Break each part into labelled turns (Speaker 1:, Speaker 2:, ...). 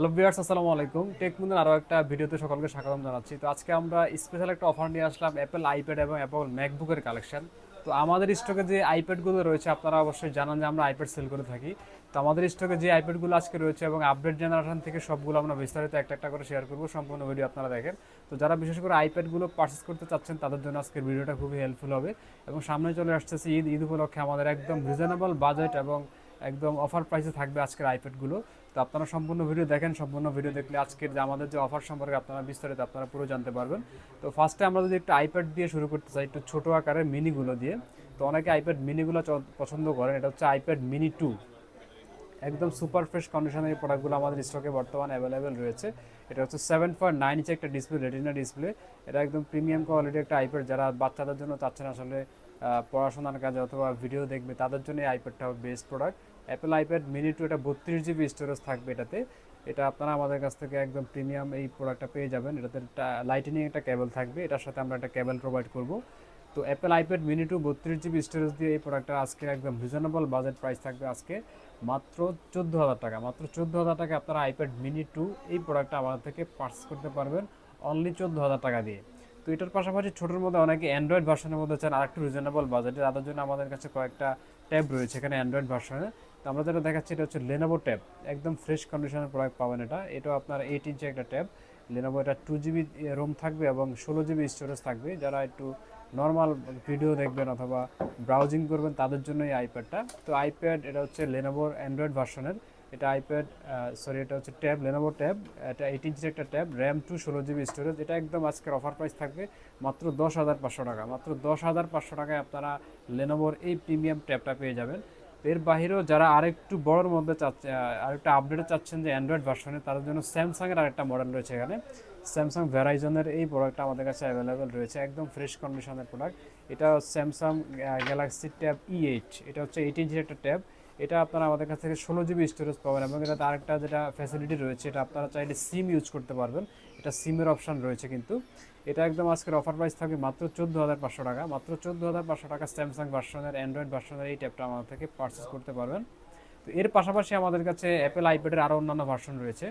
Speaker 1: Hello বিয়ার্স আসসালামু আলাইকুম। Take মুন্দের আরও একটা ভিডিওতে সকলকে স্বাগতম জানাচ্ছি। তো আজকে আমরা স্পেশাল একটা অফার নিয়ে আসলাম অ্যাপেল আইপ্যাড এবং অ্যাপল ম্যাকবুকের কালেকশন তো আমাদের স্টকে যে আইপ্যাডগুলো রয়েছে, আপনারা অবশ্যই জানান যে আমরা আইপ্যাড সেল করে থাকি। তো আমাদের স্টকে যে আইপ্যাডগুলো আজকে রয়েছে এবং আপডেট জেনারেশন থেকে সবগুলো আমরা বিস্তারিত একটা একটা করে শেয়ার করব, সম্পূর্ণ ভিডিও আপনারা দেখেন। তো যারা বিশেষ করে আইপ্যাডগুলো পারচেস করতে চাচ্ছেন, তাদের জন্য আজকের ভিডিওটা খুবই হেল্পফুল হবে। এবং সামনে চলে আসতেছে ঈদ ঈদ উপলক্ষে আমাদের একদম রিজনেবল বাজেট এবং একদম অফার প্রাইসে থাকবে আজকের আইপ্যাডগুলো তো আপনারা সম্পূর্ণ ভিডিও দেখেন, সম্পূর্ণ ভিডিও দেখলে আজকের যে আমাদের যে অফার সম্পর্কে আপনারা বিস্তারিত আপনারা পুরো জানতে পারবেন। তো ফার্স্টে আমরা যদি একটু আইপ্যাড দিয়ে শুরু করতে চাই, একটু ছোটো আকারের মিনিগুলো দিয়ে। তো অনেকে আইপ্যাড মিনিগুলো পছন্দ করেন, এটা হচ্ছে আইপ্যাড মিনি টু একদম সুপার ফ্রেশ কন্ডিশনের প্রোডাক্টগুলো আমাদের স্টকে বর্তমানে অ্যাভেলেবেল রয়েছে। এটা হচ্ছে সেভেন পয়েন্ট নাইন ইঞ্চি একটা ডিসপ্লে রেটিনা ডিসপ্লে এটা একদম প্রিমিয়াম কোয়ালিটির একটা আইপ্যাড যারা বাচ্চাদের জন্য চাচ্ছেন আসলে পড়াশোনার কাজে অথবা ভিডিও দেখবে, তাদের জন্য এই আইপ্যাডটা best product Apple iPad mini two এটা বত্রিশ জিবি স্টোরেজ থাকবে এটাতে। এটা আপনারা আমাদের কাছ থেকে একদম প্রিমিয়াম এই প্রোডাক্টটা পেয়ে যাবেন। এটাতে লাইটেনিং একটা কেবল থাকবে। এটার সাথে আমরা একটা কেবল প্রোভাইড করব। তো অ্যাপেল আইপ্যাড মিনি টু বত্রিশ জিবি স্টোরেজ দিয়ে এই প্রোডাক্টটা আজকে একদম রিজনেবল বাজেট প্রাইস থাকবে আজকে মাত্র চোদ্দ হাজার টাকা। মাত্র চোদ্দ হাজার টাকা আপনারা আইপ্যাড মিনি টু এই প্রোডাক্টটা আমাদের থেকে পার্চেস করতে পারবেন অনলি চোদ্দ হাজার টাকা দিয়ে। তো এটার পাশাপাশি ছোটোর মধ্যে অনেকে অ্যান্ড্রয়েড ভার্সনের মধ্যে চান। আর একটু রিজনেবল বাজেটে তাদের জন্য আমাদের কাছে কয়েকটা ট্যাব রয়েছে এখানে অ্যান্ড্রয়েড ভার্সনে তো আমরা যেটা দেখাচ্ছি এটা হচ্ছে লেনোভো ট্যাব একদম ফ্রেশ কন্ডিশনের প্রোডাক্ট পাবেন এটা। এটাও আপনার এইট ইঞ্চি একটা ট্যাব লেনোভো এটা টু জিবি রোম থাকবে এবং ষোলো জিবি স্টোরেজ থাকবে। যারা একটু নর্মাল ভিডিও দেখবেন অথবা ব্রাউজিং করবেন, তাদের জন্য এই আইপ্যাডটা তো আইপ্যাড এটা হচ্ছে লেনোভোর অ্যান্ড্রয়েড ভার্সনের এটা আইপ্যাড সরি এটা হচ্ছে ট্যাব লেনোভো ট্যাব এটা এইট ইঞ্চির একটা ট্যাব র্যাম টু ষোলো জিবি স্টোরেজ এটা একদম আজকের অফার প্রাইস থাকবে মাত্র দশ হাজার পাঁচশো টাকা। মাত্র দশ হাজার পাঁচশো টাকায় আপনারা লেনোভোর এই প্রিমিয়াম ট্যাবটা পেয়ে যাবেন। এর বাহিরেও যারা আরেকটু বড়োর মধ্যে চাচ্ছে আরেকটা আপডেটে চাচ্ছেন যে অ্যান্ড্রয়েড ভার্সনে তাদের জন্য স্যামসাংয়ের আরেকটা মডেল রয়েছে এখানে। স্যামসাং ভ্যারাইজনের এই প্রোডাক্টটা আমাদের কাছে অ্যাভেলেবেল রয়েছে, একদম ফ্রেশ কন্ডিশনের প্রোডাক্ট এটা Samsung Galaxy tab E eight এটা হচ্ছে এইট ইঞ্চের একটা ট্যাব এটা আপনারা আমাদের কাছ থেকে ষোলো জিবি স্টোরেজ পাবেন এবং এটাতে আরেকটা যেটা ফ্যাসিলিটি রয়েছে, এটা আপনারা চাইলে সিম ইউজ করতে পারবেন। এটা সিমের অপশন রয়েছে কিন্তু। এটা একদম আজকের অফার প্রাইস থাকবে মাত্র চোদ্দ হাজার পাঁচশো টাকা। মাত্র চোদ্দ হাজার পাঁচশো টাকা স্যামসাং ভার্সনের অ্যান্ড্রয়েড ভার্সনের এই ট্যাবটা আমাদের থেকে পারচেস করতে পারবেন। তো এর পাশাপাশি আমাদের কাছে অ্যাপেল আইপ্যাডের আরও অন্যান্য ভার্সন রয়েছে।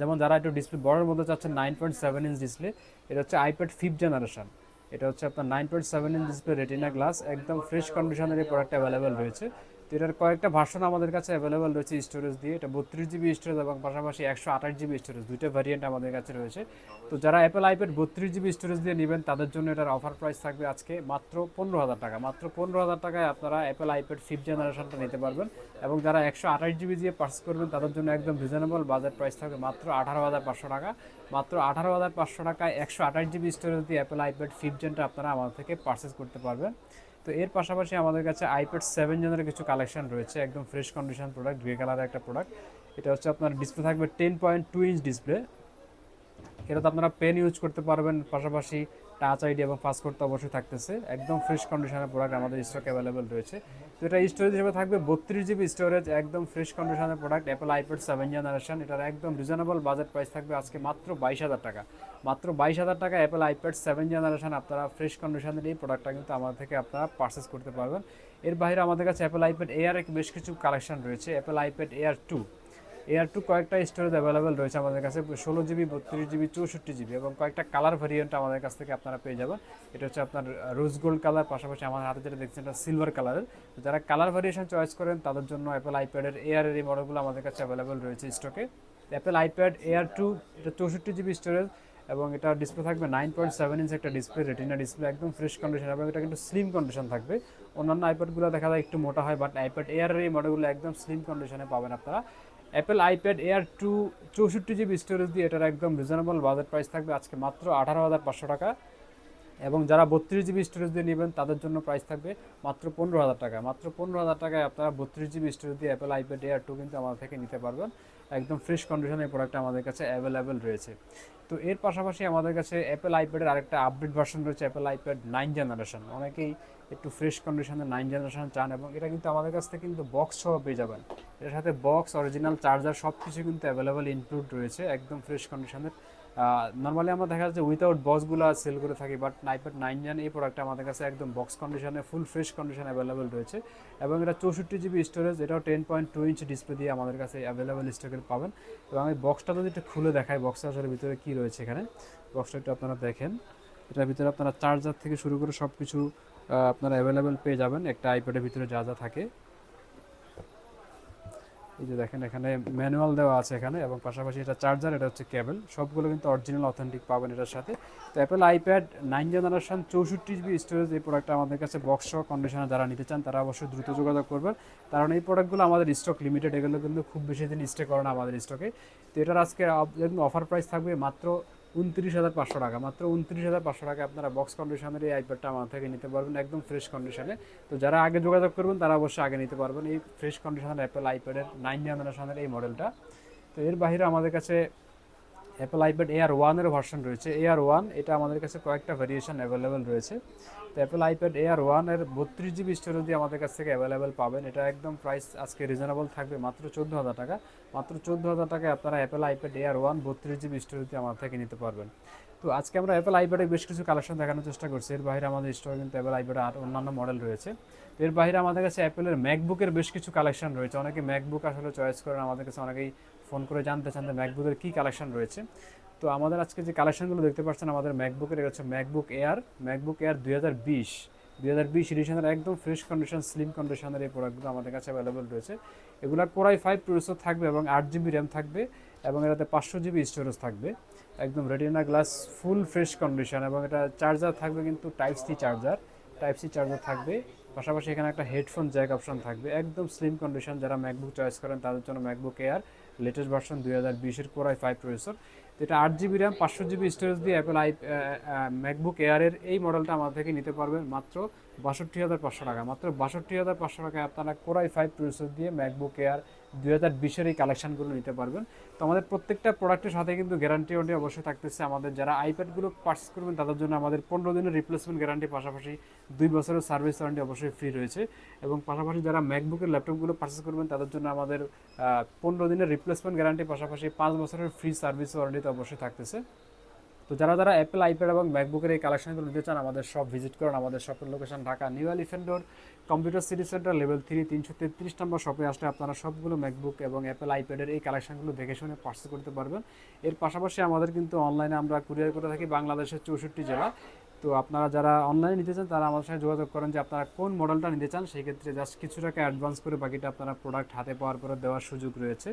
Speaker 1: যেমন যারা একটু ডিসপ্লে বড়ের মধ্যে চাচ্ছেন nine point seven inch display এটা হচ্ছে আইপ্যাড ফিফথ জেনারেশন এটা হচ্ছে আপনার nine point seven inch display retina glass একদম ফ্রেশ কন্ডিশনের এই প্রোডাক্ট অ্যাভেলেবেল রয়েছে। তো এটার কয়েকটা ভার্সন আমাদের কাছে অ্যাভেলেবেল রয়েছে স্টোরেজ দিয়ে। এটা বত্রিশ জিবি স্টোরেজ এবং পাশাপাশি একশো আঠাশ জিবি স্টোরেজ দুইটা ভ্যারিয়েন্ট আমাদের কাছে রয়েছে। তো যারা অ্যাপেল আইপ্যাড বত্রিশ জিবি স্টোরেজ দিয়ে নেবেন, তাদের জন্য এটার অফার প্রাইস থাকবে আজকে মাত্র পনেরো হাজার টাকা। মাত্র পনেরো হাজার টাকায় আপনারা অ্যাপেল আইপ্যাড ফিফথ জেনারেশনটা নিতে পারবেন এবং যারা একশো আঠাশ জিবি দিয়ে পার্স করবেন, তাদের জন্য একদম রিজনেবল বাজার প্রাইস থাকবে মাত্র আঠারো হাজার পাঁচশো টাকা। মাত্র আঠারো হাজার পাঁচশো টাকায় একশো আঠাশ জিবি স্টোরেজ দিয়ে অ্যাপেল আইপ্যাড ফিফথ জেনটা আপনারা আমাদের থেকে পারচেস করতে পারবেন। তো এর পাশাপাশি আমাদের কাছে আইপ্যাড সেভেন জেনের কিছু কালেকশন রয়েছে, একদম ফ্রেশ কন্ডিশন প্রোডাক্ট গ্রে কালারের একটা প্রোডাক্ট এটা হচ্ছে আপনার ডিসপ্লে থাকবে ten point two inch display এটাতে আপনারা পেন ইউজ করতে পারবেন, পাশাপাশি টাচ আইডি এবং পাসপোর্ট তো অবশ্যই থাকতেছে। একদম ফ্রেশ কন্ডিশনের প্রোডাক্ট আমাদের স্টক অ্যাভেলেবেল রয়েছে। তো এটা স্টোরেজ হিসেবে থাকবে বত্রিশ জিবি স্টোরেজ একদম ফ্রেশ কন্ডিশনের product Apple iPad seven generation এটার একদম রিজনেবল বাজেট প্রাইস থাকবে আজকে মাত্র বাইশ হাজার টাকা। মাত্র বাইশ হাজার টাকা অ্যাপল আইপ্যাড সেভেন জেনারেশন আপনারা ফ্রেশ কন্ডিশনের এই প্রোডাক্টটা কিন্তু আমাদের থেকে আপনারা পারচেস করতে পারবেন। এর বাইরে আমাদের কাছে অ্যাপল আইপ্যাড এয়ার বেশ কিছু কালেকশন রয়েছে Apple iPad Air two Air two কয়েকটা স্টোরেজ অ্যাভেলেবেল রয়েছে আমাদের কাছে, ষোলো জিবি বত্রিশ জিবি চৌষট্টি জিবি এবং কয়েকটা কালার ভেরিয়েন্ট আমাদের কাছ থেকে আপনারা পেয়ে যাবেন। এটা হচ্ছে আপনার রোজ গোল্ড কালার পাশাপাশি আমার হাতে যেটা দেখছেন এটা সিলভার কালারের যারা কালার ভেরিয়েশন চয়েস করেন, তাদের জন্য অ্যাপেল আইপ্যাডের এয়ারের এই মডেলগুলো আমাদের কাছে অ্যাভেলেবেল রয়েছে স্টকে অ্যাপেল আইপ্যাড এয়ার টু এটা চৌষট্টি জিবি স্টোরেজ এবং এটা ডিসপ্লে থাকবে নাইন পয়েন্ট সেভেন ইঞ্চ একটা ডিসপ্লে রেটিনা ডিসপ্লে একদম ফ্রেশ কন্ডিশন এবং এটা কিন্তু স্লিম কন্ডিশন থাকবে। অন্যান্য আইপ্যাডগুলো দেখা যায় একটু মোটা হয় বাট আইপ্যাড এয়ারের এই মডেলগুলো একদম স্লিম কন্ডিশনে পাবেন আপনারা। অ্যাপেল আইপ্যাড এয়ার টু চৌষট্টি জিবি স্টোরেজ দিয়ে এটার একদম রিজনেবল বাজেট প্রাইস থাকবে আজকে মাত্র আঠারো হাজার পাঁচশো টাকা। এবং যারা বত্রিশ জিবি স্টোরেজ দিয়ে নেবেন, তাদের জন্য প্রাইস থাকবে মাত্র পনেরো হাজার টাকা। মাত্র পনেরো হাজার টাকায় আপনারা বত্রিশ জিবি স্টোরেজ দিয়ে অ্যাপেল আইপ্যাড এয়ার টু কিন্তু আমাদের থেকে নিতে পারবেন। একদম ফ্রেশ কন্ডিশনের প্রোডাক্ট আমাদের কাছে অ্যাভেলেবেল রয়েছে। তো এর পাশাপাশি আমাদের কাছে অ্যাপেল আইপ্যাডের আরেকটা আপডেট ভার্সন রয়েছে অ্যাপেল আইপ্যাড নাইন জেনারেশন অনেকেই একটু ফ্রেশ কন্ডিশনে নাইন জেনারেশন চান এবং এটা কিন্তু আমাদের কাছ থেকে কিন্তু বক্স সহ পেয়ে যাবেন। এর সাথে বক্স অরিজিনাল চার্জার সব কিছু কিন্তু অ্যাভেলেবেল ইনক্লুড রয়েছে, একদম ফ্রেশ কন্ডিশনের নর্মালি আমরা দেখা যাচ্ছে উইথাউট বক্সগুলো সেল করে থাকি বাট আইপ্যাড নাইন জেন এই প্রোডাক্টটা আমাদের কাছে একদম বক্স কন্ডিশনে ফুল ফ্রেশ কন্ডিশন অ্যাভেলেবেল রয়েছে। এবং এটা চৌষট্টি জিবি স্টোরেজ এটাও ten point two inch display দিয়ে আমাদের কাছে অ্যাভেলেবেল স্টকে পাবেন। এবং এই বক্সটা যদি একটু খুলে দেখাই বক্সটা আসলে ভিতরে কী রয়েছে এখানে? বক্সটা একটু আপনারা দেখেন। এটার ভিতরে আপনারা চার্জার থেকে শুরু করে সব কিছু আপনারা অ্যাভেলেবেল পেয়ে যাবেন। একটা আইপ্যাডের ভিতরে যা যা থাকে। এই যে দেখেন, এখানে ম্যানুয়াল দেওয়া আছে এখানে এবং পাশাপাশি এটা চার্জার এটা হচ্ছে কেবল সবগুলো কিন্তু অরিজিনাল অথেন্টিক পাবেন এটার সাথে। তো অ্যাপেল আইপ্যাড নাইন জেনারেশন চৌষট্টি জিবি স্টোরেজ এই প্রোডাক্টটা আমাদের কাছে বক্স সহ কন্ডিশনে যারা নিতে চান, তারা অবশ্যই দ্রুত যোগাযোগ করবেন। কারণ এই প্রোডাক্টগুলো আমাদের স্টক লিমিটেড এগুলো কিন্তু খুব বেশি দিন স্টে করে না আমাদের স্টকে তো এটার আজকে অফার প্রাইস থাকবে মাত্র উনত্রিশ হাজার পাঁচশো টাকা। মাত্র উনত্রিশ হাজার পাঁচশো টাকা আপনারা বক্স কন্ডিশনের এই আইপ্যাডটা আমার থেকে নিতে পারবেন, একদম ফ্রেশ কন্ডিশনে তো যারা আগে যোগাযোগ করবেন, তারা অবশ্যই আগে নিতে পারবেন। এই ফ্রেশ কন্ডিশনের অ্যাপেল আইপ্যাডের নাইন জেনারেশনের এই মডেলটা তো এর বাহিরে আমাদের কাছে অ্যাপেল আইপ্যাড এয়ার ওয়ানের ভার্সন রয়েছে। এয়ার ওয়ান এটা আমাদের কাছে কয়েকটা ভেরিয়েশন অ্যাভেলেবেল রয়েছে। তো অ্যাপেল আইপ্যাড এয়ার ওয়ানের বত্রিশ জিবি স্টোরেজ দিয়ে আমাদের কাছ থেকে অ্যাভেলেবেল পাবেন। এটা একদম প্রাইস আজকে রিজনেবল থাকবে, মাত্র চোদ্দ হাজার টাকা। মাত্র চোদ্দ হাজার টাকায় আপনারা অ্যাপেল আইপ্যাড এয়ার ওয়ান বত্রিশ জিবি স্টোরেজ দিয়ে আমার থেকে নিতে পারবেন। তো আজকে আমরা অ্যাপেল আইপ্যাডে বেশ কিছু কালেকশন দেখানোর চেষ্টা করছি। এর বাইরে আমাদের স্টোরে কিন্তু অ্যাপেল আইপ্যাডে আর অন্যান্য মডেল রয়েছে। এর বাইরে আমাদের কাছে অ্যাপেলের ম্যাকবুকের বেশ কিছু কালেকশন রয়েছে। অনেকে ম্যাকবুক আসলে চয়েস করেন, আমাদের কাছে অনেকেই ফোন করে জানতে চান যে ম্যাকবুকের কী কালেকশন রয়েছে। তো আমাদের আজকে যে কালেকশনগুলো দেখতে পাচ্ছেন, আমাদের ম্যাকবুকের এটা হচ্ছে ম্যাকবুক এয়ার। ম্যাকবুক এয়ার দুই হাজার বিশ। দুই হাজার বিশ এডিশনের একদম ফ্রেশ কন্ডিশন স্লিম কন্ডিশনের এই প্রোডাক্টগুলো আমাদের কাছে অ্যাভেলেবল রয়েছে। এগুলোর কোরাই ফাইভ প্রসেসর থাকবে এবং আট জিবি র্যাম থাকবে এবং এটাতে পাঁচশো জিবি স্টোরেজ থাকবে। একদম retina glass full fresh condition এবং এটা চার্জার থাকবে কিন্তু type C charger type C charger থাকবে। পাশাপাশি এখানে একটা হেডফোন জ্যাক অপশন থাকবে। একদম স্লিম কন্ডিশন যারা ম্যাকবুক চয়েস করেন তাদের জন্য ম্যাকবুক এয়ার। লেটেস্ট ভার্সন দুই হাজার বিশের কোরআই ফাইভ প্রসেসর এটা আট জিবি র্যাম পাঁচশো জিবি স্টোরেজ দিয়ে অ্যাপেল আই ম্যাকবুক এয়ারের এই মডেলটা আমার থেকে নিতে পারবেন মাত্র বাষট্টি হাজার পাঁচশো টাকা। মাত্র বাষট্টি হাজার পাঁচশো টাকায় আপনারা কোরাই ফাইভ প্রসেসর দিয়ে ম্যাকবুক এয়ার দুই হাজার বিশের এই কালেকশনগুলো নিতে পারবেন। তো আমাদের প্রত্যেকটা প্রোডাক্টের সাথে কিন্তু গ্যারান্টি ওয়ারেন্টি অবশ্যই থাকতেছে। আমাদের যারা আইপ্যাডগুলো পার্চেস করবেন, তাদের জন্য আমাদের পনেরো দিনের রিপ্লেসমেন্ট গ্যারান্টি পাশাপাশি দুই বছরের সার্ভিস ওয়ারেন্টি অবশ্যই ফ্রি রয়েছে। এবং পাশাপাশি যারা ম্যাকবুকের ল্যাপটপগুলো পার্চেস করবেন, তাদের জন্য আমাদের পনেরো দিনের রিপ্লেসমেন্ট গ্যারান্টি পাশাপাশি পাঁচ বছরের ফ্রি সার্ভিস ওয়ারেন্টি তো অবশ্যই থাকতেছে। তো যারা যারা অ্যাপেল আইপ্যাড এবং ম্যাকবুকের এই কালেকশনগুলো নিতে চান, আমাদের সব ভিজিট করুন। আমাদের শপের location Dhaka new elephant road computer city centre level three তিনশো তেত্রিশ নম্বর শপে আসলে আপনারা সবগুলো ম্যাকবুক এবং অ্যাপেল আইপ্যাডের এই কালেকশনগুলো দেখে শুনে পার্সেল করতে পারবেন। এর পাশাপাশি আমাদের কিন্তু অনলাইনে আমরা কুরিয়ার করে থাকি বাংলাদেশের চৌষট্টি জেলা। তো আপনারা যারা অনলাইনে নিতে চান, তারা আমাদের সাথে যোগাযোগ করেন যে আপনারা কোন মডেলটা নিতে চান। সেই ক্ষেত্রে জাস্ট কিছু টাকা অ্যাডভান্স করে বাকিটা আপনারা প্রোডাক্ট হাতে পাওয়ার পরে দেওয়ার সুযোগ রয়েছে।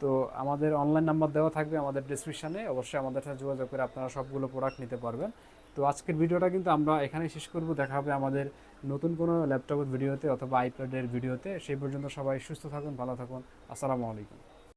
Speaker 1: তো আমাদের অনলাইন নাম্বার দেওয়া থাকবে আমাদের ডিসক্রিপশানে অবশ্যই আমাদের সাথে যোগাযোগ করে আপনারা সবগুলো প্রোডাক্ট নিতে পারবেন। তো আজকের ভিডিওটা কিন্তু আমরা এখানেই শেষ করব। দেখা হবে আমাদের নতুন কোনো ল্যাপটপের ভিডিওতে অথবা আইপ্যাডের ভিডিওতে সেই পর্যন্ত সবাই সুস্থ থাকুন, ভালো থাকুন। আসসালামু আলাইকুম।